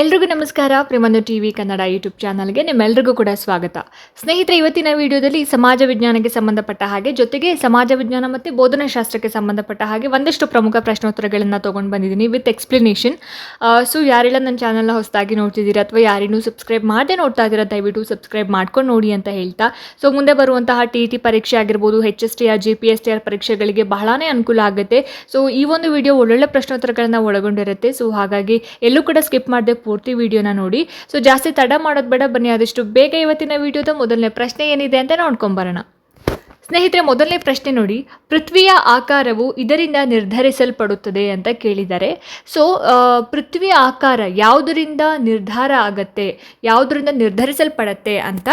ಎಲ್ರಿಗೂ ನಮಸ್ಕಾರ. ಪ್ರೇಮಂದು ಟಿ ವಿ ಕನ್ನಡ ಯೂಟ್ಯೂಬ್ ಚಾನಲ್ಗೆ ನಿಮ್ಮೆಲ್ಲರಿಗೂ ಕೂಡ ಸ್ವಾಗತ. ಸ್ನೇಹಿತರೆ, ಇವತ್ತಿನ ವಿಡಿಯೋದಲ್ಲಿ ಸಮಾಜ ವಿಜ್ಞಾನಕ್ಕೆ ಸಂಬಂಧಪಟ್ಟ ಹಾಗೆ, ಜೊತೆಗೆ ಸಮಾಜ ವಿಜ್ಞಾನ ಮತ್ತು ಬೋಧನಾಶಾಸ್ತ್ರಕ್ಕೆ ಸಂಬಂಧಪಟ್ಟ ಹಾಗೆ ಒಂದಷ್ಟು ಪ್ರಮುಖ ಪ್ರಶ್ನೋತ್ತರಗಳನ್ನು ತೊಗೊಂಡು ಬಂದಿದ್ದೀನಿ ವಿತ್ ಎಕ್ಸ್ಪ್ಲನೇಷನ್. ಸೊ ಯಾರೆಲ್ಲ ನನ್ನ ಚಾನಲ್ನ ಹೊಸದಾಗಿ ನೋಡ್ತಿದ್ದೀರಾ ಅಥವಾ ಯಾರಿನ್ನೂ ಸಬ್ಸ್ಕ್ರೈಬ್ ಮಾಡದೆ ನೋಡ್ತಾ ಇದ್ದೀರಾ ದಯವಿಟ್ಟು ಸಬ್ಸ್ಕ್ರೈಬ್ ಮಾಡ್ಕೊಂಡು ನೋಡಿ ಅಂತ ಹೇಳ್ತಾ. ಸೊ ಮುಂದೆ ಬರುವಂತಹ ಟಿ ಟಿ ಪರೀಕ್ಷೆ ಆಗಿರ್ಬೋದು H S T R G P S T R ಪರೀಕ್ಷೆಗಳಿಗೆ ಬಹಳನೇ ಅನುಕೂಲ ಆಗುತ್ತೆ. ಸೊ ಈ ಒಂದು ವಿಡಿಯೋ ಒಳ್ಳೊಳ್ಳೆ ಪ್ರಶ್ನೋತ್ತರಗಳನ್ನು ಒಳಗೊಂಡಿರುತ್ತೆ. ಸೊ ಹಾಗಾಗಿ ಎಲ್ಲೂ ಕೂಡ ಸ್ಕಿಪ್ ಮಾಡದೆ ಪೂರ್ತಿ ವಿಡಿಯೋನ ನೋಡಿ. ಸೊ ಜಾಸ್ತಿ ತಡ ಮಾಡೋದು ಬೇಡ, ಬನ್ನಿ ಆದಷ್ಟು ಬೇಗ ಇವತ್ತಿನ ವಿಡಿಯೋದ ಮೊದಲನೇ ಪ್ರಶ್ನೆ ಏನಿದೆ ಅಂತ ನೋಡ್ಕೊಂಬರೋಣ. ಸ್ನೇಹಿತರೆ, ಮೊದಲನೇ ಪ್ರಶ್ನೆ ನೋಡಿ, ಪೃಥ್ವಿಯ ಆಕಾರವು ಇದರಿಂದ ನಿರ್ಧರಿಸಲ್ಪಡುತ್ತದೆ ಅಂತ ಕೇಳಿದ್ದಾರೆ. ಸೊ ಪೃಥ್ವಿಯ ಆಕಾರ ಯಾವುದರಿಂದ ನಿರ್ಧಾರ ಆಗತ್ತೆ, ಯಾವುದರಿಂದ ನಿರ್ಧರಿಸಲ್ಪಡತ್ತೆ ಅಂತ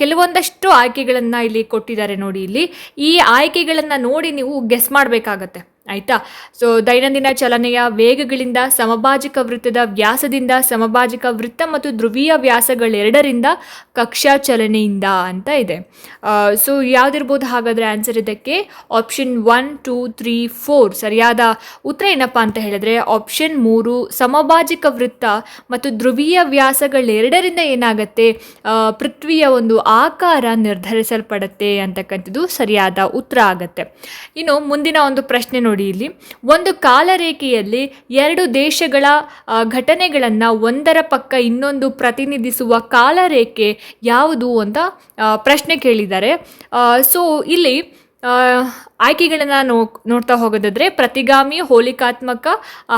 ಕೆಲವೊಂದಷ್ಟು ಆಯ್ಕೆಗಳನ್ನು ಇಲ್ಲಿ ಕೊಟ್ಟಿದ್ದಾರೆ ನೋಡಿ ಇಲ್ಲಿ. ಈ ಆಯ್ಕೆಗಳನ್ನು ನೋಡಿ ನೀವು ಗೆಸ್ ಮಾಡಬೇಕಾಗತ್ತೆ. ಆಯಿತಾ? ಸೊ ದೈನಂದಿನ ಚಲನೆಯ ವೇಗಗಳಿಂದ ಸಮಭಾಜಿಕ ವೃತ್ತದ ವ್ಯಾಸದಿಂದ ಸಮಭಾಜಿಕ ವೃತ್ತ ಮತ್ತು ಧ್ರುವೀಯ ವ್ಯಾಸಗಳೆರಡರಿಂದ ಕಕ್ಷಾ ಚಲನೆಯಿಂದ ಅಂತ ಇದೆ. ಸೊ ಯಾವುದಿರ್ಬೋದು ಹಾಗಾದರೆ ಆನ್ಸರ್ ಇದಕ್ಕೆ? Option one two three four ಸರಿಯಾದ ಉತ್ತರ ಏನಪ್ಪ ಅಂತ ಹೇಳಿದ್ರೆ ಆಪ್ಷನ್ ಮೂರು, ಸಮಭಾಜಿಕ ವೃತ್ತ ಮತ್ತು ಧ್ರುವೀಯ ವ್ಯಾಸಗಳೆರಡರಿಂದ ಏನಾಗುತ್ತೆ? ಪೃಥ್ವಿಯ ಒಂದು ಆಕಾರ ನಿರ್ಧರಿಸಲ್ಪಡುತ್ತೆ ಅಂತಕ್ಕಂಥದ್ದು ಸರಿಯಾದ ಉತ್ತರ ಆಗತ್ತೆ. ಇನ್ನು ಮುಂದಿನ ಒಂದು ಪ್ರಶ್ನೆ ನೋಡಿ. ಇಲ್ಲಿ. ಒಂದು ಕಾಲರೇಖೆಯಲ್ಲಿ ಎರಡು ದೇಶಗಳ ಘಟನೆಗಳನ್ನು ಒಂದರ ಪಕ್ಕ ಇನ್ನೊಂದು ಪ್ರತಿನಿಧಿಸುವ ಕಾಲರೇಖೆ ಯಾವುದು ಅಂತ ಪ್ರಶ್ನೆ ಕೇಳಿದ್ದಾರೆ. ಸೊ ಇಲ್ಲಿ ಆಯ್ಕೆಗಳನ್ನು ನೋ, ನೋಡ್ತಾ ಹೋಗೋದಾದ್ರೆ ಪ್ರತಿಗಾಮಿ, ಹೋಲಿಕಾತ್ಮಕ,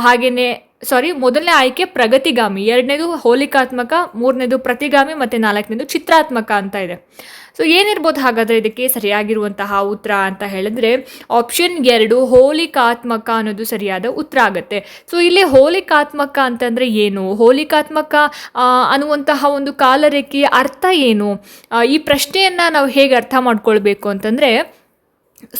ಹಾಗೇನೆ ಸಾರಿ ಮೊದಲನೇ ಆಯ್ಕೆ ಪ್ರಗತಿಗಾಮಿ, ಎರಡನೇದು ಹೋಲಿಕಾತ್ಮಕ, ಮೂರನೇದು ಪ್ರತಿಗಾಮಿ, ಮತ್ತು ನಾಲ್ಕನೇದು ಚಿತ್ರಾತ್ಮಕ ಅಂತ ಇದೆ. ಸೊ ಏನಿರ್ಬೋದು ಹಾಗಾದರೆ ಇದಕ್ಕೆ ಸರಿಯಾಗಿರುವಂತಹ ಉತ್ತರ ಅಂತ ಹೇಳಿದ್ರೆ ಆಪ್ಷನ್ ಎರಡು ಹೋಲಿಕಾತ್ಮಕ ಅನ್ನೋದು ಸರಿಯಾದ ಉತ್ತರ ಆಗುತ್ತೆ. ಸೊ ಇಲ್ಲಿ ಹೋಲಿಕಾತ್ಮಕ ಅಂತಂದರೆ ಏನು? ಹೋಲಿಕಾತ್ಮಕ ಅನ್ನುವಂತಹ ಒಂದು ಕಾಲರೇಖೆಯ ಅರ್ಥ ಏನು? ಈ ಪ್ರಶ್ನೆಯನ್ನು ನಾವು ಹೇಗೆ ಅರ್ಥ ಮಾಡ್ಕೊಳ್ಬೇಕು ಅಂತಂದರೆ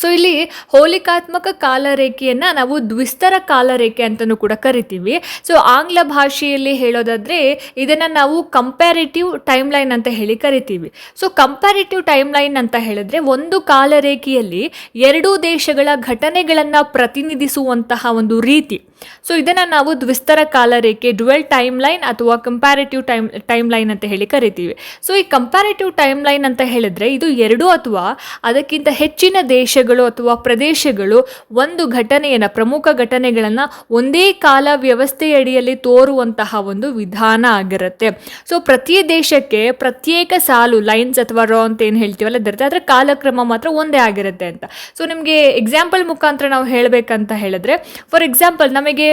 ಸೊ ಇಲ್ಲಿ ಹೋಲಿಕಾತ್ಮಕ ಕಾಲರೇಖೆಯನ್ನು ನಾವು ದ್ವಿಸ್ತರ ಕಾಲರೇಖೆ ಅಂತಲೂ ಕೂಡ ಕರಿತೀವಿ. ಸೊ ಆಂಗ್ಲ ಭಾಷೆಯಲ್ಲಿ ಹೇಳೋದಾದರೆ ಇದನ್ನು ನಾವು ಕಂಪ್ಯಾರಿಟಿವ್ ಟೈಮ್ ಲೈನ್ ಅಂತ ಹೇಳಿ ಕರಿತೀವಿ. ಸೊ ಕಂಪ್ಯಾರಿಟಿವ್ ಟೈಮ್ ಲೈನ್ ಅಂತ ಹೇಳಿದ್ರೆ ಒಂದು ಕಾಲರೇಖೆಯಲ್ಲಿ ಎರಡೂ ದೇಶಗಳ ಘಟನೆಗಳನ್ನು ಪ್ರತಿನಿಧಿಸುವಂತಹ ಒಂದು ರೀತಿ. ಸೊ ಇದನ್ನು ನಾವು ದ್ವಿಸ್ತರ ಕಾಲರೇಖೆ ಡ್ಯುವೆಲ್ ಟೈಮ್ ಲೈನ್ ಅಥವಾ ಕಂಪ್ಯಾರಿಟಿವ್ ಟೈಮ್ ಟೈಮ್ ಲೈನ್ ಅಂತ ಹೇಳಿ ಕರಿತೀವಿ. ಸೊ ಈ ಕಂಪ್ಯಾರಿಟಿವ್ ಟೈಮ್ ಲೈನ್ ಅಂತ ಹೇಳಿದ್ರೆ ಇದು ಎರಡು ಅಥವಾ ಅದಕ್ಕಿಂತ ಹೆಚ್ಚಿನ ದೇಶಗಳು ಅಥವಾ ಪ್ರದೇಶಗಳು ಒಂದು ಘಟನೆಯನ್ನು, ಪ್ರಮುಖ ಘಟನೆಗಳನ್ನು ಒಂದೇ ಕಾಲ ವ್ಯವಸ್ಥೆಯಡಿಯಲ್ಲಿ ತೋರುವಂತಹ ಒಂದು ವಿಧಾನ ಆಗಿರುತ್ತೆ. ಸೊ ಪ್ರತಿ ದೇಶಕ್ಕೆ ಪ್ರತ್ಯೇಕ ಸಾಲು ಲೈನ್ಸ್ ಅಥವಾ ರಾ ಅಂತ ಏನು ಹೇಳ್ತೀವಲ್ಲ ಅದರದ್ದು ಆದರೆ ಕಾಲಕ್ರಮ ಮಾತ್ರ ಒಂದೇ ಆಗಿರುತ್ತೆ ಅಂತ. ಸೊ ನಿಮಗೆ ಎಕ್ಸಾಂಪಲ್ ಮುಖಾಂತರ ನಾವು ಹೇಳಬೇಕಂತ ಹೇಳಿದ್ರೆ ಫಾರ್ ಎಕ್ಸಾಂಪಲ್ ನಮಗೆ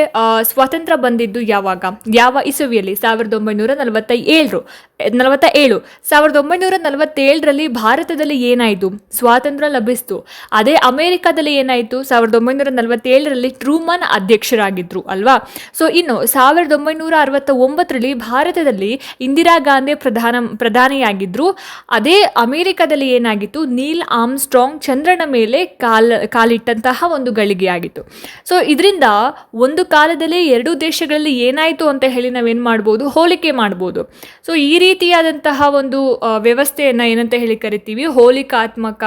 ಸ್ವಾತಂತ್ರ್ಯ ಬಂದಿದ್ದು ಯಾವಾಗ? ಯಾವ ಇಸುವಿಯಲ್ಲಿ? ಸಾವಿರದ ಒಂಬೈನೂರ ನಲವತ್ತ ಏಳು ನಲವತ್ತ ಏಳು ಸಾವಿರದ ಒಂಬೈನೂರ ನಲವತ್ತೇಳರಲ್ಲಿ ಭಾರತದಲ್ಲಿ ಏನಾಯಿತು? ಸ್ವಾತಂತ್ರ್ಯ ಲಭಿಸ್ತು. ಅದೇ ಅಮೆರಿಕದಲ್ಲಿ ಏನಾಯಿತು? ಸಾವಿರದ ಒಂಬೈನೂರ ನಲವತ್ತೇಳರಲ್ಲಿ ಟ್ರೂಮನ್ ಅಧ್ಯಕ್ಷರಾಗಿದ್ದರು ಅಲ್ವಾ? ಸೊ ಇನ್ನು ಸಾವಿರದ ಒಂಬೈನೂರ ಅರವತ್ತ ಒಂಬತ್ತರಲ್ಲಿ ಭಾರತದಲ್ಲಿ ಇಂದಿರಾ ಗಾಂಧಿ ಪ್ರಧಾನ ಪ್ರಧಾನಿಯಾಗಿದ್ದರು ಅದೇ ಅಮೆರಿಕದಲ್ಲಿ ಏನಾಗಿತ್ತು? ನೀಲ್ ಆಮ್ಸ್ಟ್ರಾಂಗ್ ಚಂದ್ರನ ಮೇಲೆ ಕಾಲ, ಕಾಲಿಟ್ಟಂತಹ ಒಂದು ಗಳಿಗೆಯಾಗಿತ್ತು. ಸೊ ಇದರಿಂದ ಒಂದು ಕಾಲದಲ್ಲಿ ಎರಡೂ ದೇಶಗಳಲ್ಲಿ ಏನಾಯಿತು ಅಂತ ಹೇಳಿ ನಾವೇನು ಮಾಡ್ಬೋದು? ಹೋಲಿಕೆ ಮಾಡ್ಬೋದು. ಸೊ ಈ ರೀತಿಯಾದಂತಹ ಒಂದು ವ್ಯವಸ್ಥೆಯನ್ನು ಏನಂತ ಹೇಳಿ ಕರಿತೀವಿ? ಹೋಲಿಕಾತ್ಮಕ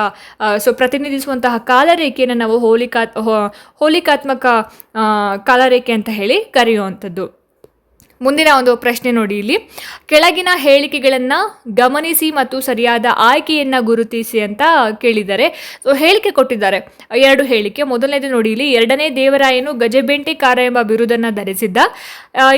ಸೊ ಪ್ರತಿನಿಧಿಸುವಂತಹ ಕಾಲರೇಖೆಯನ್ನು ನಾವು ಹೋಲಿಕಾ ಹೋಲಿಕಾತ್ಮಕ ಕಾಲರೇಖೆ ಅಂತ ಹೇಳಿ ಕರೆಯುವಂಥದ್ದು. ಮುಂದಿನ ಒಂದು ಪ್ರಶ್ನೆ ನೋಡಿ ಇಲ್ಲಿ. ಕೆಳಗಿನ ಹೇಳಿಕೆಗಳನ್ನು ಗಮನಿಸಿ ಮತ್ತು ಸರಿಯಾದ ಆಯ್ಕೆಯನ್ನು ಗುರುತಿಸಿ ಅಂತ ಕೇಳಿದ್ದಾರೆ. ಸೊ ಹೇಳಿಕೆ ಕೊಟ್ಟಿದ್ದಾರೆ. ಎರಡು ಹೇಳಿಕೆ. ಮೊದಲನೇದು ನೋಡಿ ಇಲ್ಲಿ, ಎರಡನೇ ದೇವರಾಯನು ಗಜಬೆಂಟಿಕಾರ ಎಂಬ ಬಿರುದನ್ನು ಧರಿಸಿದ್ದ.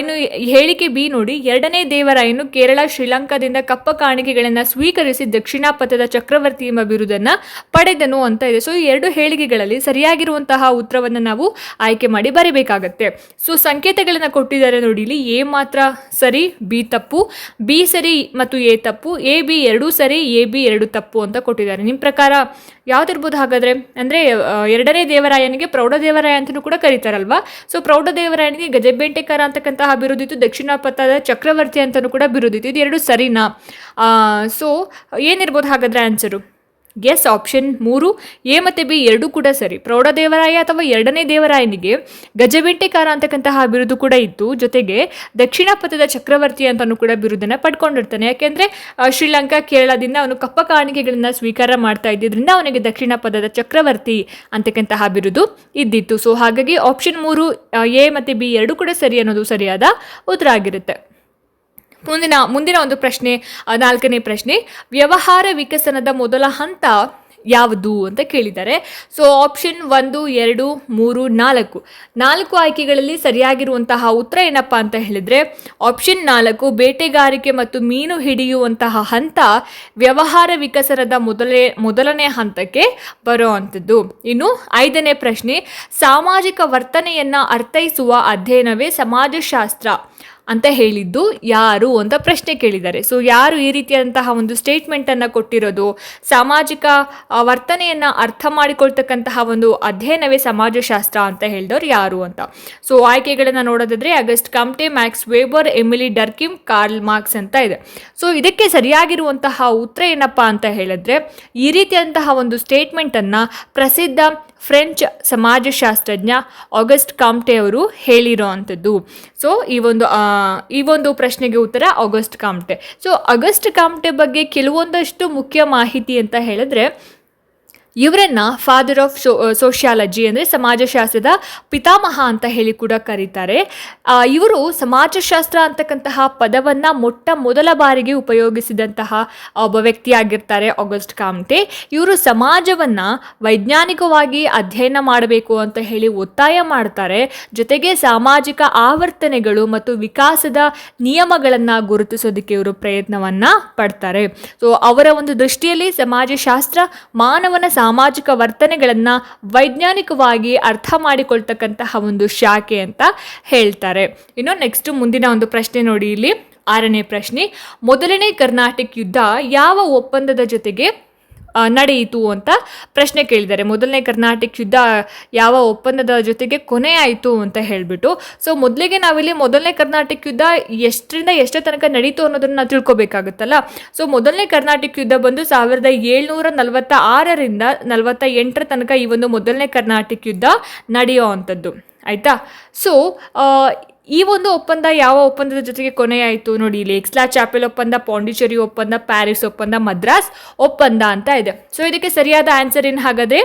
ಇನ್ನು ಹೇಳಿಕೆ ಬಿ ನೋಡಿ, ಎರಡನೇ ದೇವರಾಯನು ಕೇರಳ ಶ್ರೀಲಂಕಾದಿಂದ ಕಪ್ಪ ಕಾಣಿಕೆಗಳನ್ನು ಸ್ವೀಕರಿಸಿ ದಕ್ಷಿಣ ಪಥದ ಚಕ್ರವರ್ತಿ ಎಂಬ ಬಿರುದನ್ನು ಪಡೆದನು ಅಂತ ಇದೆ. ಸೊ ಈ ಎರಡು ಹೇಳಿಕೆಗಳಲ್ಲಿ ಸರಿಯಾಗಿರುವಂತಹ ಉತ್ತರವನ್ನು ನಾವು ಆಯ್ಕೆ ಮಾಡಿ ಬರೀಬೇಕಾಗತ್ತೆ. ಸೊ ಸಂಕೇತಗಳನ್ನು ಕೊಟ್ಟಿದ್ದಾರೆ ನೋಡಿ ಇಲ್ಲಿ ಎ ಮಾತ್ರ ಸರಿ, ಬಿ ತಪ್ಪು, ಬಿ ಸರಿ ಮತ್ತು ಎ ತಪ್ಪು, ಎ, ಬಿ ಎರಡೂ ಸರಿ, ಎ, ಬಿ ಎರಡು ತಪ್ಪು ಅಂತ ಕೊಟ್ಟಿದ್ದಾರೆ. ನಿಮ್ಮ ಪ್ರಕಾರ ಯಾವ್ದಿರ್ಬೋದು ಹಾಗಾದ್ರೆ? ಅಂದರೆ ಎರಡನೇ ದೇವರಾಯನಿಗೆ ಪ್ರೌಢದೇವರಾಯ ಅಂತಲೂ ಕೂಡ ಕರೀತಾರಲ್ವಾ? ಸೊ ಪ್ರೌಢದೇವರಾಯನಿಗೆ ಗಜಬೆಂಟೆಕರ ಅಂತಕ್ಕಂತಹ ಬಿರುದಿತ್ತು ದಕ್ಷಿಣ ಪಥದ ಚಕ್ರವರ್ತಿ ಅಂತಲೂ ಕೂಡ ಬಿರುದಿತ್ತು ಇದು ಎರಡು ಸರಿನಾ? ಸೊ ಏನಿರ್ಬೋದು ಹಾಗಾದ್ರೆ ಆನ್ಸರು ಎಸ್ ಆಪ್ಷನ್ ಮೂರು, ಎ ಮತ್ತು ಬಿ ಎರಡೂ ಕೂಡ ಸರಿ. ಪ್ರೌಢದೇವರಾಯ ಅಥವಾ ಎರಡನೇ ದೇವರಾಯನಿಗೆ ಗಜಬೆಂಟೆಕಾರ ಅಂತಕ್ಕಂತಹ ಬಿರುದು ಕೂಡ ಇತ್ತು. ಜೊತೆಗೆ ದಕ್ಷಿಣ ಪಥದ ಚಕ್ರವರ್ತಿ ಅಂತಲೂ ಕೂಡ ಬಿರುದನ್ನು ಪಡ್ಕೊಂಡಿರ್ತಾನೆ. ಯಾಕೆಂದರೆ ಶ್ರೀಲಂಕಾ ಕೇರಳದಿಂದ ಅವನು ಕಪ್ಪ ಕಾಣಿಕೆಗಳನ್ನು ಸ್ವೀಕಾರ ಮಾಡ್ತಾ ಇದ್ದಿದ್ದರಿಂದ ಅವನಿಗೆ ದಕ್ಷಿಣ ಪದದ ಚಕ್ರವರ್ತಿ ಅಂತಕ್ಕಂತಹ ಬಿರುದು ಇದ್ದಿತ್ತು. ಸೊ ಹಾಗಾಗಿ ಆಪ್ಷನ್ ಮೂರು ಎ ಮತ್ತು ಬಿ ಎರಡೂ ಕೂಡ ಸರಿ ಅನ್ನೋದು ಸರಿಯಾದ ಉತ್ತರ ಆಗಿರುತ್ತೆ. ಮುಂದಿನ ಮುಂದಿನ ಒಂದು ಪ್ರಶ್ನೆ ನಾಲ್ಕನೇ ಪ್ರಶ್ನೆ, ವ್ಯವಹಾರ ವಿಕಸನದ ಮೊದಲ ಹಂತ ಯಾವುದು ಅಂತ ಕೇಳಿದ್ದಾರೆ. ಸೊ ಆಪ್ಷನ್ ಒಂದು, ಎರಡು, ಮೂರು, ನಾಲ್ಕು. ನಾಲ್ಕು ಆಯ್ಕೆಗಳಲ್ಲಿ ಸರಿಯಾಗಿರುವಂತಹ ಉತ್ತರ ಏನಪ್ಪ ಅಂತ ಹೇಳಿದ್ರೆ ಆಪ್ಷನ್ ನಾಲ್ಕು, ಬೇಟೆಗಾರಿಕೆ ಮತ್ತು ಮೀನು ಹಿಡಿಯುವಂತಹ ಹಂತ ವ್ಯವಹಾರ ವಿಕಸನದ ಮೊದಲೇ, ಮೊದಲನೇ ಹಂತಕ್ಕೆ ಬರುವಂಥದ್ದು. ಇನ್ನು ಐದನೇ ಪ್ರಶ್ನೆ, ಸಾಮಾಜಿಕ ವರ್ತನೆಯನ್ನ ಅರ್ಥೈಸುವ ಅಧ್ಯಯನವೇ ಸಮಾಜಶಾಸ್ತ್ರ. ಅಂತ ಹೇಳಿದ್ದು ಯಾರು ಅಂತ ಪ್ರಶ್ನೆ ಕೇಳಿದ್ದಾರೆ. ಸೊ ಯಾರು ಈ ರೀತಿಯಾದಂತಹ ಒಂದು ಸ್ಟೇಟ್ಮೆಂಟನ್ನು ಕೊಟ್ಟಿರೋದು, ಸಾಮಾಜಿಕ ವರ್ತನೆಯನ್ನು ಅರ್ಥ ಮಾಡಿಕೊಳ್ತಕ್ಕಂತಹ ಒಂದು ಅಧ್ಯಯನವೇ ಸಮಾಜಶಾಸ್ತ್ರ ಅಂತ ಹೇಳಿದವ್ರು ಯಾರು ಅಂತ. ಸೊ ಆಯ್ಕೆಗಳನ್ನು ನೋಡೋದಾದ್ರೆ Auguste Comte, Max Weber, Emile Durkheim, Karl Marx ಅಂತ ಇದೆ. ಸೊ ಇದಕ್ಕೆ ಸರಿಯಾಗಿರುವಂತಹ ಉತ್ತರ ಏನಪ್ಪಾ ಅಂತ ಹೇಳಿದ್ರೆ, ಈ ರೀತಿಯಾದಂತಹ ಒಂದು ಸ್ಟೇಟ್ಮೆಂಟನ್ನು ಪ್ರಸಿದ್ಧ ಫ್ರೆಂಚ್ ಸಮಾಜಶಾಸ್ತ್ರಜ್ಞ ಆಗಸ್ಟ್ ಕಾಮ್ಟೆ ಅವರು ಹೇಳಿರೋ ಅಂಥದ್ದು. ಸೊ ಈ ಒಂದು ಈ ಒಂದು ಪ್ರಶ್ನೆಗೆ ಉತ್ತರ Auguste Comte. So Auguste Comte ಬಗ್ಗೆ ಕೆಲವೊಂದಷ್ಟು ಮುಖ್ಯ ಮಾಹಿತಿ ಅಂತ ಹೇಳಿದ್ರೆ ಇವರನ್ನ ಫಾದರ್ ಆಫ್ ಸೋ ಸೋಷಿಯಾಲಜಿ ಅಂದರೆ ಸಮಾಜಶಾಸ್ತ್ರದ ಪಿತಾಮಹ ಅಂತ ಹೇಳಿ ಕೂಡ ಕರೀತಾರೆ. ಇವರು ಸಮಾಜಶಾಸ್ತ್ರ ಅಂತಕ್ಕಂತಹ ಪದವನ್ನು ಮೊಟ್ಟ ಮೊದಲ ಬಾರಿಗೆ ಉಪಯೋಗಿಸಿದಂತಹ ಒಬ್ಬ ವ್ಯಕ್ತಿಯಾಗಿರ್ತಾರೆ ಆಗಸ್ಟ್ ಕಾಮ್ಟೆ ಇವರು ಸಮಾಜವನ್ನು ವೈಜ್ಞಾನಿಕವಾಗಿ ಅಧ್ಯಯನ ಮಾಡಬೇಕು ಅಂತ ಹೇಳಿ ಒತ್ತಾಯ ಮಾಡ್ತಾರೆ. ಜೊತೆಗೆ ಸಾಮಾಜಿಕ ಆವರ್ತನೆಗಳು ಮತ್ತು ವಿಕಾಸದ ನಿಯಮಗಳನ್ನು ಗುರುತಿಸೋದಕ್ಕೆ ಇವರು ಪ್ರಯತ್ನವನ್ನು ಪಡ್ತಾರೆ. ಸೊ ಅವರ ಒಂದು ದೃಷ್ಟಿಯಲ್ಲಿ ಸಮಾಜಶಾಸ್ತ್ರ ಮಾನವನ ಸಾಮಾಜಿಕ ವರ್ತನೆಗಳನ್ನು ವೈಜ್ಞಾನಿಕವಾಗಿ ಅರ್ಥ ಮಾಡಿಕೊಳ್ತಕ್ಕಂತಹ ಒಂದು ಶಾಖೆ ಅಂತ ಹೇಳ್ತಾರೆ. ಇನ್ನು ನೆಕ್ಸ್ಟ್ ಮುಂದಿನ ಒಂದು ಪ್ರಶ್ನೆ ನೋಡಿ ಇಲ್ಲಿ. ಆರನೇ ಪ್ರಶ್ನೆ, ಮೊದಲನೇ ಕರ್ನಾಟಕ ಯುದ್ಧ ಯಾವ ಒಪ್ಪಂದದ ಜೊತೆಗೆ ನಡೆಯಿತು ಅಂತ ಪ್ರಶ್ನೆ ಕೇಳಿದ್ದಾರೆ. ಮೊದಲನೇ ಕರ್ನಾಟಕ ಯುದ್ಧ ಯಾವ ಒಪ್ಪಂದದ ಜೊತೆಗೆ ಕೊನೆ ಆಯಿತು ಅಂತ ಹೇಳಿಬಿಟ್ಟು. ಸೊ ಮೊದಲಿಗೆ ನಾವಿಲ್ಲಿ ಮೊದಲನೇ ಕರ್ನಾಟಕ ಯುದ್ಧ ಎಷ್ಟರಿಂದ ಎಷ್ಟೇ ತನಕ ನಡೀತು ಅನ್ನೋದನ್ನು ನಾವು ತಿಳ್ಕೊಬೇಕಾಗುತ್ತಲ್ಲ. ಸೊ ಮೊದಲನೇ ಕರ್ನಾಟಕ ಯುದ್ಧ ಬಂದು ಸಾವಿರದ ಏಳ್ನೂರ ನಲವತ್ತ ಆರರಿಂದ ನಲವತ್ತ ಎಂಟರ ತನಕ ಈ ಒಂದು ಮೊದಲನೇ ಕರ್ನಾಟಕ ಯುದ್ಧ ನಡೆಯೋ ಅಂಥದ್ದು. ಆಯಿತಾ? ಸೊ ಈ ಒಂದು ಒಪ್ಪಂದ ಯಾವ ಒಪ್ಪಂದದ ಜೊತೆಗೆ ಕೊನೆಯಾಯಿತು ನೋಡಿ, ಇಲ್ಲಿ ಎಕ್ಸ್ಲಾ ಚಾಪೆಲ್ ಒಪ್ಪಂದ, ಪಾಂಡಿಚೇರಿ ಒಪ್ಪಂದ, ಪ್ಯಾರಿಸ್ ಒಪ್ಪಂದ, ಮದ್ರಾಸ್ ಒಪ್ಪಂದ ಅಂತ ಇದೆ. ಸೊ ಇದಕ್ಕೆ ಸರಿಯಾದ ಆನ್ಸರ್ ಏನು ಹಾಗಾದರೆ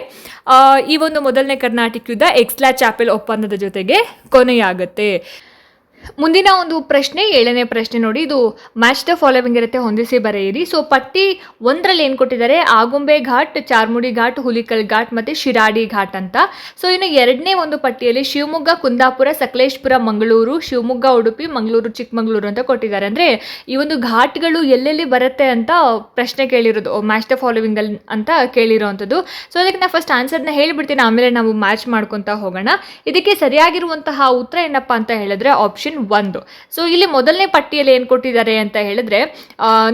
ಈ ಒಂದು ಮೊದಲನೇ ಕರ್ನಾಟಕ ಯುದ್ಧ ಎಕ್ಸ್ಲಾ ಚಾಪೆಲ್ ಒಪ್ಪಂದದ ಜೊತೆಗೆ ಕೊನೆಯಾಗುತ್ತೆ. ಮುಂದಿನ ಒಂದು ಪ್ರಶ್ನೆ, ಏಳನೇ ಪ್ರಶ್ನೆ ನೋಡಿ. ಇದು ಮ್ಯಾಚ್ ದ ಫಾಲೋವಿಂಗ್ ಇರುತ್ತೆ, ಹೊಂದಿಸಿ ಬರೆಯಿರಿ. ಸೊ ಪಟ್ಟಿ ಒಂದರಲ್ಲಿ ಏನು ಕೊಟ್ಟಿದ್ದಾರೆ? ಆಗುಂಬೆ ಘಾಟ್, ಚಾರ್ಮುಡಿ ಘಾಟ್, ಹುಲಿಕಲ್ ಘಾಟ್ ಮತ್ತು ಶಿರಾಡಿ ಘಾಟ್ ಅಂತ. ಸೊ ಇನ್ನು ಎರಡನೇ ಒಂದು ಪಟ್ಟಿಯಲ್ಲಿ ಶಿವಮೊಗ್ಗ, ಕುಂದಾಪುರ, ಸಕಲೇಶ್ಪುರ, ಮಂಗಳೂರು, ಶಿವಮೊಗ್ಗ, ಉಡುಪಿ, ಮಂಗಳೂರು, ಚಿಕ್ಕಮಗಳೂರು ಅಂತ ಕೊಟ್ಟಿದ್ದಾರೆ. ಅಂದರೆ ಈ ಒಂದು ಘಾಟ್ಗಳು ಎಲ್ಲೆಲ್ಲಿ ಬರುತ್ತೆ ಅಂತ ಪ್ರಶ್ನೆ ಕೇಳಿರೋದು ಮ್ಯಾಚ್ ದ ಫಾಲೋವಿಂಗ್ ಅಲ್ಲಿ ಅಂತ ಕೇಳಿರೋವಂಥದ್ದು ಸೊ ಅದಕ್ಕೆ ನಾನು ಫಸ್ಟ್ ಆನ್ಸರ್ನ ಹೇಳಿಬಿಡ್ತೀನಿ, ಆಮೇಲೆ ನಾವು ಮ್ಯಾಚ್ ಮಾಡ್ಕೊತಾ ಹೋಗೋಣ. ಇದಕ್ಕೆ ಸರಿಯಾಗಿರುವಂತಹ ಉತ್ತರ ಏನಪ್ಪ ಅಂತ ಹೇಳಿದ್ರೆ ಆಪ್ಷನ್ ಒಂದು. ಸೊ ಇಲ್ಲಿ ಮೊದಲನೇ ಪಟ್ಟಿಯಲ್ಲಿ ಏನು ಕೊಟ್ಟಿದ್ದಾರೆ ಅಂತ ಹೇಳಿದ್ರೆ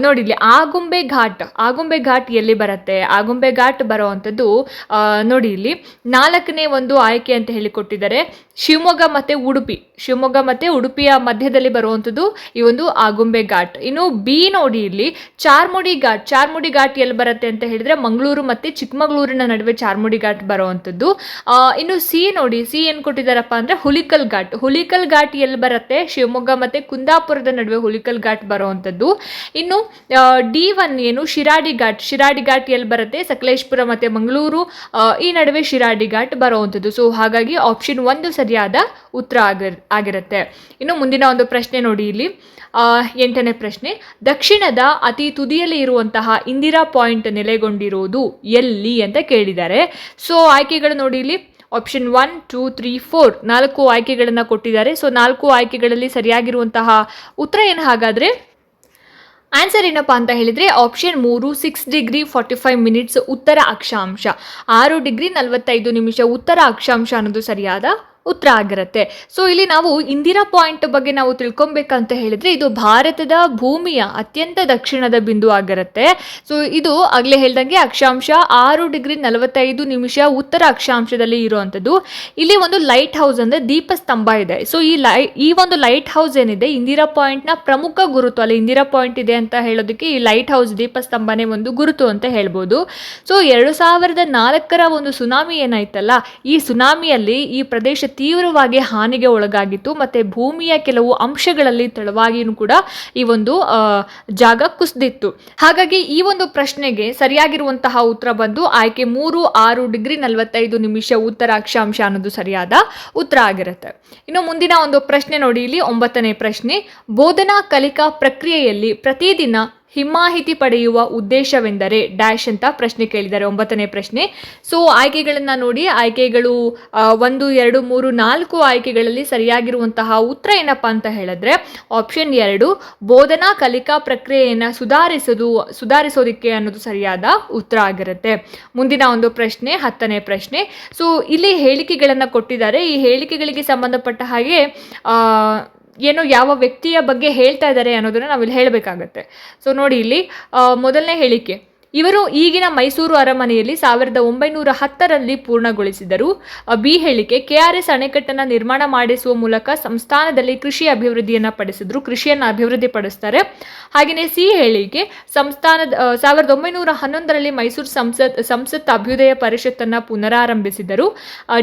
ನೋಡಿ ಇಲ್ಲಿ ಆಗುಂಬೆ ಘಾಟ್ ಆಗುಂಬೆ ಘಾಟ್ ಎಲ್ಲಿ ಬರುತ್ತೆ, ಆಗುಂಬೆ ಘಾಟ್ ಬರುವಂಥದ್ದು ನೋಡಿ ಇಲ್ಲಿ ನಾಲ್ಕನೇ ಒಂದು ಆಯ್ಕೆ ಅಂತ ಹೇಳಿ ಕೊಟ್ಟಿದ್ದಾರೆ. ಶಿವಮೊಗ್ಗ ಮತ್ತು ಉಡುಪಿ, ಶಿವಮೊಗ್ಗ ಮತ್ತು ಉಡುಪಿಯ ಮಧ್ಯದಲ್ಲಿ ಬರುವಂಥದ್ದು ಈ ಒಂದು ಆಗುಂಬೆ ಘಾಟ್. ಇನ್ನು ಬಿ ನೋಡಿ ಇಲ್ಲಿ, ಚಾರ್ಮುಡಿ ಘಾಟ್ ಚಾರ್ಮುಡಿ ಘಾಟ್ ಎಲ್ಲಿ ಬರುತ್ತೆ ಅಂತ ಹೇಳಿದ್ರೆ ಮಂಗಳೂರು ಮತ್ತು ಚಿಕ್ಕಮಗಳೂರಿನ ನಡುವೆ ಚಾರ್ಮುಡಿ ಘಾಟ್ ಬರುವಂಥದ್ದು ಇನ್ನು ಸಿ ನೋಡಿ ಸಿ ಏನು ಕೊಟ್ಟಿದ್ದಾರಪ್ಪ ಅಂದರೆ ಹುಲಿಕಲ್ ಘಾಟ್ ಹುಲಿಕಲ್ ಘಾಟ್ ಎಲ್ಲಿ ಬರುತ್ತೆ ಶಿವಮೊಗ್ಗ ಮತ್ತು ಕುಂದಾಪುರದ ನಡುವೆ ಹುಲಿಕಲ್ ಘಾಟ್ ಬರುವಂಥದ್ದು. ಇನ್ನು ಡಿ ಒನ್ ಏನು ಶಿರಾಡಿ ಘಾಟ್ ಶಿರಾಡಿ ಘಾಟ್ ಎಲ್ಲಿ ಬರುತ್ತೆ? ಸಕಲೇಶ್ಪುರ ಮತ್ತು ಮಂಗಳೂರು ಈ ನಡುವೆ ಶಿರಾಡಿ ಘಾಟ್ ಬರುವಂಥದ್ದು. ಸೊ ಹಾಗಾಗಿ ಆಪ್ಷನ್ ಒಂದು ಸರಿಯಾದ ಉತ್ತರ ಆಗಿರ್ ಆಗಿರುತ್ತೆ. ಇನ್ನು ಮುಂದಿನ ಒಂದು ಪ್ರಶ್ನೆ ನೋಡಿ ಇಲ್ಲಿ. ಎಂಟನೇ ಪ್ರಶ್ನೆ. ದಕ್ಷಿಣದ ಅತಿ ತುದಿಯಲ್ಲಿ ಇರುವಂತಹ ಇಂದಿರಾ ಪಾಯಿಂಟ್ ನೆಲೆಗೊಂಡಿರುವುದು ಎಲ್ಲಿ ಅಂತ ಕೇಳಿದ್ದಾರೆ. ಸೊ ಆಯ್ಕೆಗಳು ನೋಡಿ ಇಲ್ಲಿ. Option one two three four ನಾಲ್ಕು ಆಯ್ಕೆಗಳನ್ನು ಕೊಟ್ಟಿದ್ದಾರೆ. ಸೊ ನಾಲ್ಕು ಆಯ್ಕೆಗಳಲ್ಲಿ ಸರಿಯಾಗಿರುವಂತಹ ಉತ್ತರ ಏನು ಹಾಗಾದರೆ? ಆನ್ಸರ್ ಏನಪ್ಪ ಅಂತ ಹೇಳಿದರೆ ಆಪ್ಷನ್ ಮೂರು six degree forty five minutes ಉತ್ತರ ಅಕ್ಷಾಂಶ. ಆರು ಡಿಗ್ರಿ ನಲವತ್ತೈದು ನಿಮಿಷ ಉತ್ತರ ಅಕ್ಷಾಂಶ ಅನ್ನೋದು ಸರಿಯಾದ ಉತ್ತರ ಆಗಿರುತ್ತೆ. ಸೊ ಇಲ್ಲಿ ನಾವು ಇಂದಿರಾ ಪಾಯಿಂಟ್ ಬಗ್ಗೆ ನಾವು ತಿಳ್ಕೊಬೇಕಂತ ಹೇಳಿದ್ರೆ, ಇದು ಭಾರತದ ಭೂಮಿಯ ಅತ್ಯಂತ ದಕ್ಷಿಣದ ಬಿಂದು ಆಗಿರುತ್ತೆ. ಸೊ ಇದು ಆಗಲೇ ಹೇಳ್ದಂಗೆ ಅಕ್ಷಾಂಶ ಆರು ಡಿಗ್ರಿ ನಲವತ್ತೈದು ನಿಮಿಷ ಉತ್ತರ ಅಕ್ಷಾಂಶದಲ್ಲಿ ಇರುವಂಥದ್ದು. ಇಲ್ಲಿ ಒಂದು ಲೈಟ್ ಹೌಸ್ ಅಂದರೆ ದೀಪಸ್ತಂಭ ಇದೆ. ಸೊ ಈ ಲೈ ಈ ಒಂದು ಲೈಟ್ ಹೌಸ್ ಏನಿದೆ, ಇಂದಿರಾ ಪಾಯಿಂಟ್ನ ಪ್ರಮುಖ ಗುರುತು, ಅಲ್ಲಿ ಇಂದಿರಾ ಪಾಯಿಂಟ್ ಇದೆ ಅಂತ ಹೇಳೋದಕ್ಕೆ ಈ ಲೈಟ್ ಹೌಸ್ ದೀಪಸ್ತಂಭನೇ ಒಂದು ಗುರುತು ಅಂತ ಹೇಳ್ಬೋದು. ಸೊ ಎರಡು ಸಾವಿರದ ನಾಲ್ಕರ ಒಂದು ಸುನಾಮಿ ಏನಾಯ್ತಲ್ಲ, ಈ ಸುನಾಮಿಯಲ್ಲಿ ಈ ಪ್ರದೇಶ ತೀವ್ರವಾಗಿ ಹಾನಿಗೆ ಒಳಗಾಗಿತ್ತು. ಮತ್ತು ಭೂಮಿಯ ಕೆಲವು ಅಂಶಗಳಲ್ಲಿ ತಳವಾಗಿಯೂ ಕೂಡ ಈ ಒಂದು ಜಾಗ ಕುಸಿದಿತ್ತು. ಹಾಗಾಗಿ ಈ ಒಂದು ಪ್ರಶ್ನೆಗೆ ಸರಿಯಾಗಿರುವಂತಹ ಉತ್ತರ ಬಂದು ಆಯ್ಕೆ ಮೂರು, ಆರು ಡಿಗ್ರಿ ನಲವತ್ತೈದು ನಿಮಿಷ ಉತ್ತರ ಅಕ್ಷಾಂಶ ಅನ್ನೋದು ಸರಿಯಾದ ಉತ್ತರ ಆಗಿರುತ್ತೆ. ಇನ್ನು ಮುಂದಿನ ಒಂದು ಪ್ರಶ್ನೆ ನೋಡಿ. ಇಲ್ಲಿ ಒಂಬತ್ತನೇ ಪ್ರಶ್ನೆ. ಬೋಧನಾ ಕಲಿಕಾ ಪ್ರಕ್ರಿಯೆಯಲ್ಲಿ ಪ್ರತಿದಿನ ಹಿಮಾಹಿತಿ ಪಡೆಯುವ ಉದ್ದೇಶವೆಂದರೆ ಡ್ಯಾಶ್ ಅಂತ ಪ್ರಶ್ನೆ ಕೇಳಿದ್ದಾರೆ. ಒಂಬತ್ತನೇ ಪ್ರಶ್ನೆ. ಸೊ ಆಯ್ಕೆಗಳನ್ನು ನೋಡಿ. ಆಯ್ಕೆಗಳು ಒಂದು, ಎರಡು, ಮೂರು, ನಾಲ್ಕು ಆಯ್ಕೆಗಳಲ್ಲಿ ಸರಿಯಾಗಿರುವಂತಹ ಉತ್ತರ ಏನಪ್ಪ ಅಂತ ಹೇಳಿದ್ರೆ ಆಪ್ಷನ್ ಎರಡು, ಬೋಧನಾ ಕಲಿಕಾ ಪ್ರಕ್ರಿಯೆಯನ್ನು ಸುಧಾರಿಸೋದು, ಸುಧಾರಿಸೋದಕ್ಕೆ ಅನ್ನೋದು ಸರಿಯಾದ ಉತ್ತರ ಆಗಿರುತ್ತೆ. ಮುಂದಿನ ಒಂದು ಪ್ರಶ್ನೆ, ಹತ್ತನೇ ಪ್ರಶ್ನೆ. ಸೊ ಇಲ್ಲಿ ಹೇಳಿಕೆಗಳನ್ನು ಕೊಟ್ಟಿದ್ದಾರೆ. ಈ ಹೇಳಿಕೆಗಳಿಗೆ ಸಂಬಂಧಪಟ್ಟ ಹಾಗೆ ಏನೋ ಯಾವ ವ್ಯಕ್ತಿಯ ಬಗ್ಗೆ ಹೇಳ್ತಾ ಇದ್ದಾರೆ ಅನ್ನೋದನ್ನು ನಾವಿಲ್ಲಿ ಹೇಳಬೇಕಾಗತ್ತೆ. ಸೊ ನೋಡಿ ಇಲ್ಲಿ ಮೊದಲನೇ ಹೇಳಿಕೆ. ಇವರು ಈಗಿನ ಮೈಸೂರು ಅರಮನೆಯಲ್ಲಿ ಸಾವಿರದ ಒಂಬೈನೂರ ಹತ್ತರಲ್ಲಿ ಪೂರ್ಣಗೊಳಿಸಿದರು. ಬಿ ಹೇಳಿಕೆ, ಕೆಆರ್ಎಸ್ ಆರ್ ಎಸ್ ಅಣೆಕಟ್ಟನ್ನು ನಿರ್ಮಾಣ ಮಾಡಿಸುವ ಮೂಲಕ ಸಂಸ್ಥಾನದಲ್ಲಿ ಕೃಷಿ ಅಭಿವೃದ್ಧಿಯನ್ನು ಪಡಿಸಿದ್ರು, ಕೃಷಿಯನ್ನು ಅಭಿವೃದ್ಧಿ ಪಡಿಸ್ತಾರೆ. ಹಾಗೆಯೇ ಸಿ ಹೇಳಿಕೆ, ಸಂಸ್ಥಾನದ ಸಾವಿರದ ಒಂಬೈನೂರ ಹನ್ನೊಂದರಲ್ಲಿ ಮೈಸೂರು ಸಂಸತ್ ಸಂಸತ್ ಅಭ್ಯುದಯ ಪರಿಷತ್ತನ್ನು ಪುನರಾರಂಭಿಸಿದರು.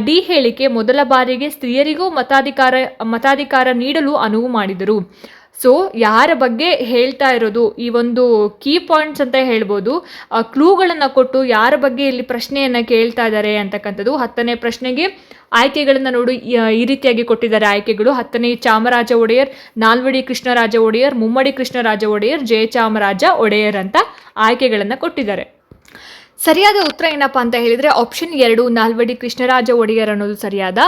ಡಿ ಹೇಳಿಕೆ, ಮೊದಲ ಬಾರಿಗೆ ಸ್ತ್ರೀಯರಿಗೂ ಮತಾಧಿಕಾರ ಮತಾಧಿಕಾರ ನೀಡಲು ಅನುವು ಮಾಡಿದರು. ಸೊ ಯಾರ ಬಗ್ಗೆ ಹೇಳ್ತಾ ಇರೋದು? ಈ ಒಂದು ಕೀ ಪಾಯಿಂಟ್ಸ್ ಅಂತ ಹೇಳ್ಬೋದು. ಕ್ಲೂಗಳನ್ನು ಕೊಟ್ಟು ಯಾರ ಬಗ್ಗೆ ಇಲ್ಲಿ ಪ್ರಶ್ನೆಯನ್ನು ಕೇಳ್ತಾ ಇದ್ದಾರೆ ಅಂತಕ್ಕಂಥದ್ದು. ಹತ್ತನೇ ಪ್ರಶ್ನೆಗೆ ಆಯ್ಕೆಗಳನ್ನು ನೋಡು ಈ- ರೀತಿಯಾಗಿ ಕೊಟ್ಟಿದ್ದಾರೆ ಆಯ್ಕೆಗಳು. ಹತ್ತನೇ ಚಾಮರಾಜ ಒಡೆಯರ್, ನಾಲ್ವಡಿ ಕೃಷ್ಣರಾಜ ಒಡೆಯರ್, ಮುಮ್ಮಡಿ ಕೃಷ್ಣರಾಜ ಒಡೆಯರ್ ಜಯಚಾಮರಾಜ ಒಡೆಯರ್ ಅಂತ ಆಯ್ಕೆಗಳನ್ನು ಕೊಟ್ಟಿದ್ದಾರೆ. ಸರಿಯಾದ ಉತ್ತರ ಏನಪ್ಪ ಅಂತ ಹೇಳಿದರೆ ಆಪ್ಷನ್ ಎರಡು, ನಾಲ್ವಡಿ ಕೃಷ್ಣರಾಜ ಒಡೆಯರ್ ಅನ್ನೋದು ಸರಿಯಾದ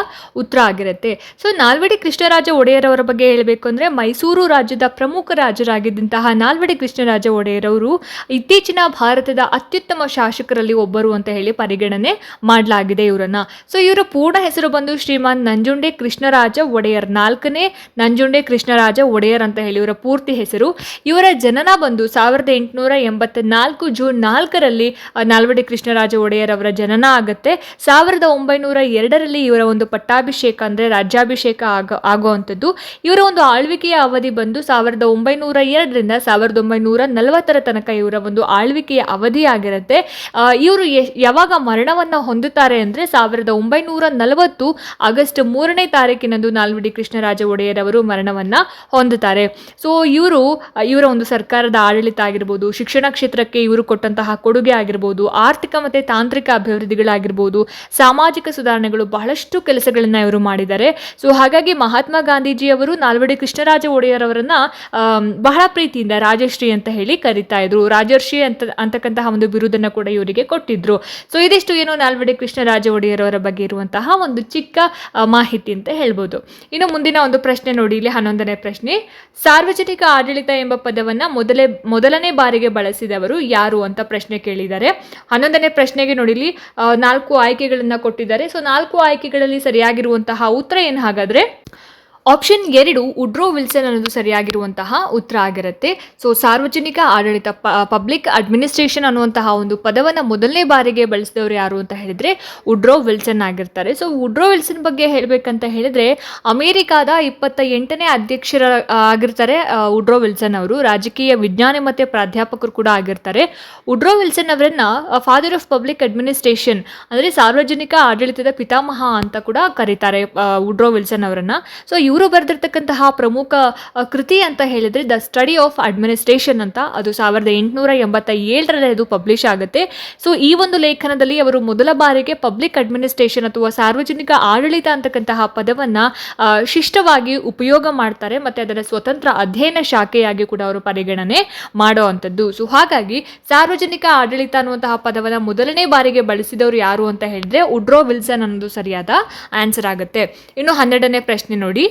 ಉತ್ತರ ಆಗಿರುತ್ತೆ. ಸೊ ನಾಲ್ವಡಿ ಕೃಷ್ಣರಾಜ ಒಡೆಯರ್ ಅವರ ಬಗ್ಗೆ ಹೇಳಬೇಕು ಅಂದರೆ ಮೈಸೂರು ರಾಜ್ಯದ ಪ್ರಮುಖ ರಾಜರಾಗಿದ್ದಂತಹ ನಾಲ್ವಡಿ ಕೃಷ್ಣರಾಜ ಒಡೆಯರ್ ಅವರು ಇತ್ತೀಚಿನ ಭಾರತದ ಅತ್ಯುತ್ತಮ ಶಾಸಕರಲ್ಲಿ ಒಬ್ಬರು ಅಂತ ಹೇಳಿ ಪರಿಗಣನೆ ಮಾಡಲಾಗಿದೆ ಇವರನ್ನ. ಸೊ ಇವರ ಪೂರ್ಣ ಹೆಸರು ಬಂದು ಶ್ರೀಮಾನ್ ನಂಜುಂಡೆ ಕೃಷ್ಣರಾಜ ಒಡೆಯರ್, ನಾಲ್ಕನೇ ನಂಜುಂಡೆ ಕೃಷ್ಣರಾಜ ಒಡೆಯರ್ ಅಂತ ಹೇಳಿ ಇವರ ಪೂರ್ತಿ ಹೆಸರು. ಇವರ ಜನನ ಬಂದು ಸಾವಿರದ ಎಂಟುನೂರ ಎಂಬತ್ತ ನಾಲ್ಕು ಜೂನ್ ನಾಲ್ಕರಲ್ಲಿ ನಾಲ್ವಡಿ ಕೃಷ್ಣರಾಜ ಒಡೆಯರ್ ಅವರ ಜನನ ಆಗುತ್ತೆ. ಸಾವಿರದ ಒಂಬೈನೂರ ಎರಡರಲ್ಲಿ ಇವರ ಒಂದು ಪಟ್ಟಾಭಿಷೇಕ ಅಂದರೆ ರಾಜ್ಯಾಭಿಷೇಕ ಆಗ ಆಗುವಂಥದ್ದು. ಇವರ ಒಂದು ಆಳ್ವಿಕೆಯ ಅವಧಿ ಬಂದು ಸಾವಿರದ ಒಂಬೈನೂರ ಎರಡರಿಂದ ಸಾವಿರದ ಒಂಬೈನೂರ ನಲವತ್ತರ ತನಕ ಇವರ ಒಂದು ಆಳ್ವಿಕೆಯ ಅವಧಿ ಆ, ಇವರು ಯಾವಾಗ ಮರಣವನ್ನು ಹೊಂದುತ್ತಾರೆ ಅಂದರೆ ಸಾವಿರದ ಒಂಬೈನೂರ ನಲವತ್ತು ಆಗಸ್ಟ್ ಮೂರನೇ ತಾರೀಕಿನಂದು ನಾಲ್ವಡಿ ಕೃಷ್ಣರಾಜ ಒಡೆಯರ್ ಅವರು ಮರಣವನ್ನು ಹೊಂದುತ್ತಾರೆ. ಸೊ ಇವರು ಇವರ ಒಂದು ಸರ್ಕಾರದ ಆಡಳಿತ ಆಗಿರ್ಬೋದು ಶಿಕ್ಷಣ ಕ್ಷೇತ್ರಕ್ಕೆ ಇವರು ಕೊಟ್ಟಂತಹ ಕೊಡುಗೆ ಆಗಿರ್ಬೋದು ಆರ್ಥಿಕ ಮತ್ತು ತಾಂತ್ರಿಕ ಅಭಿವೃದ್ಧಿಗಳಾಗಿರ್ಬೋದು, ಸಾಮಾಜಿಕ ಸುಧಾರಣೆಗಳು ಬಹಳಷ್ಟು ಕೆಲಸಗಳನ್ನು ಇವರು ಮಾಡಿದ್ದಾರೆ. ಸೊ ಹಾಗಾಗಿ ಮಹಾತ್ಮ ಗಾಂಧೀಜಿಯವರು, ನಾಲ್ವಡಿ ಕೃಷ್ಣರಾಜ ಒಡೆಯರ್ ಅವರನ್ನ ಬಹಳ ಪ್ರೀತಿಯಿಂದ ರಾಜಶ್ರೀ ಅಂತ ಹೇಳಿ ಕರಿತಾ ಇದ್ರು. ರಾಜರ್ಷಿ ಅಂತ, ಅಂತಕ್ಕಂತಹ ಒಂದು ಬಿರುದನ್ನು ಕೂಡ ಇವರಿಗೆ ಕೊಟ್ಟಿದ್ರು. ಸೊ ಇದಿಷ್ಟು ಏನು ನಾಲ್ವಡಿ ಕೃಷ್ಣರಾಜ ಒಡೆಯರ್ ಅವರ ಬಗ್ಗೆ ಇರುವಂತಹ ಒಂದು ಚಿಕ್ಕ ಮಾಹಿತಿ ಅಂತ ಹೇಳ್ಬೋದು. ಇನ್ನು ಮುಂದಿನ ಒಂದು ಪ್ರಶ್ನೆ ನೋಡಿ, ಇಲ್ಲಿ ಹನ್ನೊಂದನೇ ಪ್ರಶ್ನೆ. ಸಾರ್ವಜನಿಕ ಆಡಳಿತ ಎಂಬ ಪದವನ್ನ ಮೊದಲೇ, ಮೊದಲನೇ ಬಾರಿಗೆ ಬಳಸಿದವರು ಯಾರು ಅಂತ ಪ್ರಶ್ನೆ ಕೇಳಿದ್ದಾರೆ ಹನ್ನೊಂದನೇ ಪ್ರಶ್ನೆಗೆ ನೋಡಿಲಿ ನಾಲ್ಕು ಆಯ್ಕೆಗಳನ್ನು ಕೊಟ್ಟಿದ್ದಾರೆ. ಸೊ ನಾಲ್ಕು ಆಯ್ಕೆಗಳಲ್ಲಿ ಸರಿಯಾಗಿರುವಂತಹ ಉತ್ತರ ಏನು ಹಾಗಾದ್ರೆ ಆಪ್ಷನ್ ಎರಡು ಉಡ್ರೋ ವಿಲ್ಸನ್ ಅನ್ನೋದು ಸರಿಯಾಗಿರುವಂತಹ ಉತ್ತರ ಆಗಿರುತ್ತೆ. ಸೊ ಸಾರ್ವಜನಿಕ ಆಡಳಿತ ಪಬ್ಲಿಕ್ ಅಡ್ಮಿನಿಸ್ಟ್ರೇಷನ್ ಅನ್ನುವಂತಹ ಒಂದು ಪದವನ್ನು ಮೊದಲನೇ ಬಾರಿಗೆ ಬಳಸಿದವರು ಯಾರು ಅಂತ ಹೇಳಿದರೆ ಉಡ್ರೋ ವಿಲ್ಸನ್ ಆಗಿರ್ತಾರೆ. ಸೊ ಉಡ್ರೋ ವಿಲ್ಸನ್ ಬಗ್ಗೆ ಹೇಳಬೇಕಂತ ಹೇಳಿದರೆ ಅಮೇರಿಕಾದ ಇಪ್ಪತ್ತ ಎಂಟನೇ ಅಧ್ಯಕ್ಷರ ಆಗಿರ್ತಾರೆ ಉಡ್ರೋ ವಿಲ್ಸನ್ ಅವರು. ರಾಜಕೀಯ ವಿಜ್ಞಾನಿ ಮತ್ತು ಪ್ರಾಧ್ಯಾಪಕರು ಕೂಡ ಆಗಿರ್ತಾರೆ. ಉಡ್ರೋ ವಿಲ್ಸನ್ ಅವರನ್ನು ಫಾದರ್ ಆಫ್ ಪಬ್ಲಿಕ್ ಅಡ್ಮಿನಿಸ್ಟ್ರೇಷನ್ ಅಂದರೆ ಸಾರ್ವಜನಿಕ ಆಡಳಿತದ ಪಿತಾಮಹ ಅಂತ ಕೂಡ ಕರೀತಾರೆ ಉಡ್ರೋ ವಿಲ್ಸನ್ ಅವರನ್ನು. ಸೊ ಇವರು ಬರೆದಿರ್ತಕ್ಕಂತಹ ಪ್ರಮುಖ ಕೃತಿ ಅಂತ ಹೇಳಿದ್ರೆ ದ ಸ್ಟಡಿ ಆಫ್ ಅಡ್ಮಿನಿಸ್ಟ್ರೇಷನ್ ಅಂತ. ಅದು ಸಾವಿರದ ಎಂಟುನೂರ ಎಂಬತ್ತ ಏಳರಲ್ಲಿ ಅದು ಪಬ್ಲಿಷ್ ಆಗುತ್ತೆ. ಸೊ, ಈ ಒಂದು ಲೇಖನದಲ್ಲಿ ಅವರು ಮೊದಲ ಬಾರಿಗೆ ಪಬ್ಲಿಕ್ ಅಡ್ಮಿನಿಸ್ಟ್ರೇಷನ್ ಅಥವಾ ಸಾರ್ವಜನಿಕ ಆಡಳಿತ ಅಂತಕ್ಕಂತಹ ಪದವನ್ನ ಶಿಷ್ಟವಾಗಿ ಉಪಯೋಗ ಮಾಡ್ತಾರೆ. ಮತ್ತೆ ಅದರ ಸ್ವತಂತ್ರ ಅಧ್ಯಯನ ಶಾಖೆಯಾಗಿ ಕೂಡ ಅವರು ಪರಿಗಣನೆ ಮಾಡೋ ಅಂಥದ್ದು. ಸೊ, ಹಾಗಾಗಿ ಸಾರ್ವಜನಿಕ ಆಡಳಿತ ಅನ್ನುವಂತಹ ಪದವನ್ನು ಮೊದಲನೇ ಬಾರಿಗೆ ಬಳಸಿದವರು ಯಾರು ಅಂತ ಹೇಳಿದ್ರೆ ಉಡ್ರೋ ವಿಲ್ಸನ್ ಅನ್ನೋದು ಸರಿಯಾದ ಆನ್ಸರ್ ಆಗುತ್ತೆ. ಇನ್ನು ಹನ್ನೆರಡನೇ ಪ್ರಶ್ನೆ ನೋಡಿ.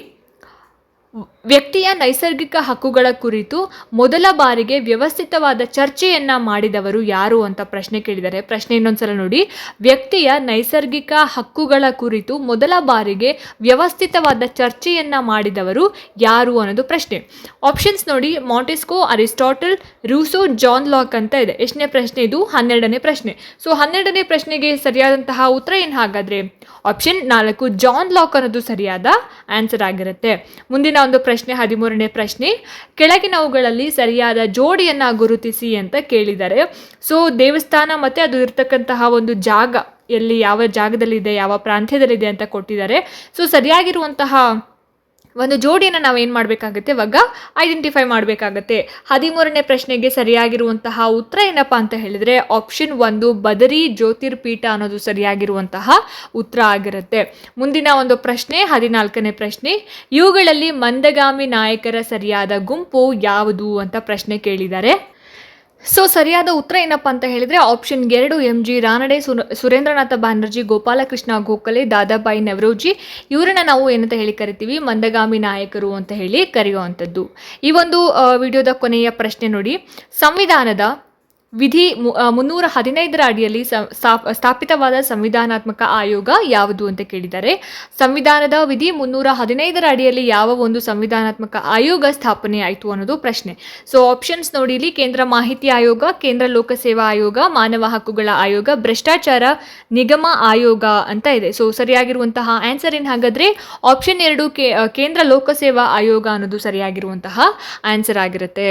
ವ್ಯಕ್ತಿಯ ನೈಸರ್ಗಿಕ ಹಕ್ಕುಗಳ ಕುರಿತು ಮೊದಲ ಬಾರಿಗೆ ವ್ಯವಸ್ಥಿತವಾದ ಚರ್ಚೆಯನ್ನ ಮಾಡಿದವರು ಯಾರು ಅಂತ ಪ್ರಶ್ನೆ ಕೇಳಿದರೆ, ಪ್ರಶ್ನೆ ಇನ್ನೊಂದ್ಸಲ ನೋಡಿ. ವ್ಯಕ್ತಿಯ ನೈಸರ್ಗಿಕ ಹಕ್ಕುಗಳ ಕುರಿತು ಮೊದಲ ಬಾರಿಗೆ ವ್ಯವಸ್ಥಿತವಾದ ಚರ್ಚೆಯನ್ನ ಮಾಡಿದವರು ಯಾರು ಅನ್ನೋದು ಪ್ರಶ್ನೆ. ಆಪ್ಷನ್ಸ್ ನೋಡಿ, Montesquieu, Aristotle, Rousseau, John Locke ಅಂತ ಇದೆ. ಎಷ್ಟನೇ ಪ್ರಶ್ನೆ ಇದು? ಹನ್ನೆರಡನೇ ಪ್ರಶ್ನೆ. ಸೊ, ಹನ್ನೆರಡನೇ ಪ್ರಶ್ನೆಗೆ ಸರಿಯಾದಂತಹ ಉತ್ತರ ಏನು ಹಾಗಾದ್ರೆ? ಆಪ್ಷನ್ ನಾಲ್ಕು, ಜಾನ್ ಲಾಕ್ ಅನ್ನೋದು ಸರಿಯಾದ ಆನ್ಸರ್ ಆಗಿರುತ್ತೆ. ಮುಂದಿನ ಒಂದು ಪ್ರಶ್ನೆ, ಹದಿಮೂರನೇ ಪ್ರಶ್ನೆ. ಕೆಳಗಿನವುಗಳಲ್ಲಿ ಸರಿಯಾದ ಜೋಡಿಯನ್ನು ಗುರುತಿಸಿ ಅಂತ ಕೇಳಿದ್ದಾರೆ ಸೊ ದೇವಸ್ಥಾನ ಮತ್ತು ಅದು ಇರ್ತಕ್ಕಂತಹ ಒಂದು ಜಾಗ, ಎಲ್ಲಿ ಯಾವ ಜಾಗದಲ್ಲಿದೆ, ಯಾವ ಪ್ರಾಂತ್ಯದಲ್ಲಿದೆ ಅಂತ ಕೊಟ್ಟಿದ್ದಾರೆ. ಸೊ ಸರಿಯಾಗಿರುವಂತಹ ಒಂದು ಜೋಡಿಯನ್ನು ನಾವು ಏನು ಮಾಡಬೇಕಾಗುತ್ತೆ? ಇವಾಗ ಐಡೆಂಟಿಫೈ ಮಾಡಬೇಕಾಗತ್ತೆ. ಹದಿಮೂರನೇ ಪ್ರಶ್ನೆಗೆ ಸರಿಯಾಗಿರುವಂತಹ ಉತ್ತರ ಏನಪ್ಪ ಅಂತ ಹೇಳಿದರೆ ಆಪ್ಷನ್ ಒಂದು ಬದರಿ ಜ್ಯೋತಿರ್ಪೀಠ ಅನ್ನೋದು ಸರಿಯಾಗಿರುವಂತಹ ಉತ್ತರ ಆಗಿರುತ್ತೆ. ಮುಂದಿನ ಒಂದು ಪ್ರಶ್ನೆ, ಹದಿನಾಲ್ಕನೇ ಪ್ರಶ್ನೆ, ಇವುಗಳಲ್ಲಿ ಮಂದಗಾಮಿ ನಾಯಕರ ಸರಿಯಾದ ಗುಂಪು ಯಾವುದು ಅಂತ ಪ್ರಶ್ನೆ ಕೇಳಿದ್ದಾರೆ. ಸೊ ಸರಿಯಾದ ಉತ್ತರ ಏನಪ್ಪ ಅಂತ ಹೇಳಿದರೆ ಆಪ್ಷನ್ ಎರಡು ಎಂ ಜಿ ರಾನಡೆ ಸುರ, ಸುರೇಂದ್ರನಾಥ ಬ್ಯಾನರ್ಜಿ, ಗೋಪಾಲಕೃಷ್ಣ ಗೋಖಲೆ, ದಾದಾಬಾಯಿ ನವರೋಜಿ, ಇವರನ್ನ ನಾವು ಏನಂತ ಹೇಳಿ ಕರಿತೀವಿ? ಮಂದಗಾಮಿ ನಾಯಕರು ಅಂತ ಹೇಳಿ ಕರೆಯುವಂಥದ್ದು. ಈ ಒಂದು ವಿಡಿಯೋದ ಕೊನೆಯ ಪ್ರಶ್ನೆ ನೋಡಿ. ಸಂವಿಧಾನದ ವಿಧಿ ಮುನ್ನೂರ ಹದಿನೈದರ ಅಡಿಯಲ್ಲಿ ಸ್ಥಾಪಿತವಾದ ಸಂವಿಧಾನಾತ್ಮಕ ಆಯೋಗ ಯಾವುದು ಅಂತ ಕೇಳಿದ್ದಾರೆ ಸಂವಿಧಾನದ ವಿಧಿ ಮುನ್ನೂರ ಹದಿನೈದರ ಅಡಿಯಲ್ಲಿ ಯಾವ ಒಂದು ಸಂವಿಧಾನಾತ್ಮಕ ಆಯೋಗ ಸ್ಥಾಪನೆ ಆಯಿತು ಅನ್ನೋದು ಪ್ರಶ್ನೆ. ಸೊ ಆಪ್ಷನ್ಸ್ ನೋಡಿ ಇಲ್ಲಿ ಕೇಂದ್ರ ಮಾಹಿತಿ ಆಯೋಗ, ಕೇಂದ್ರ ಲೋಕಸೇವಾ ಆಯೋಗ, ಮಾನವ ಹಕ್ಕುಗಳ ಆಯೋಗ, ಭ್ರಷ್ಟಾಚಾರ ನಿಗಮ ಆಯೋಗ ಅಂತ ಇದೆ. ಸೊ ಸರಿಯಾಗಿರುವಂತಹ ಆನ್ಸರ್ ಏನು ಹಾಗಾದರೆ ಆಪ್ಷನ್ ಎರಡು ಕೇಂದ್ರ ಲೋಕಸೇವಾ ಆಯೋಗ ಅನ್ನೋದು ಸರಿಯಾಗಿರುವಂತಹ ಆನ್ಸರ್ ಆಗಿರುತ್ತೆ.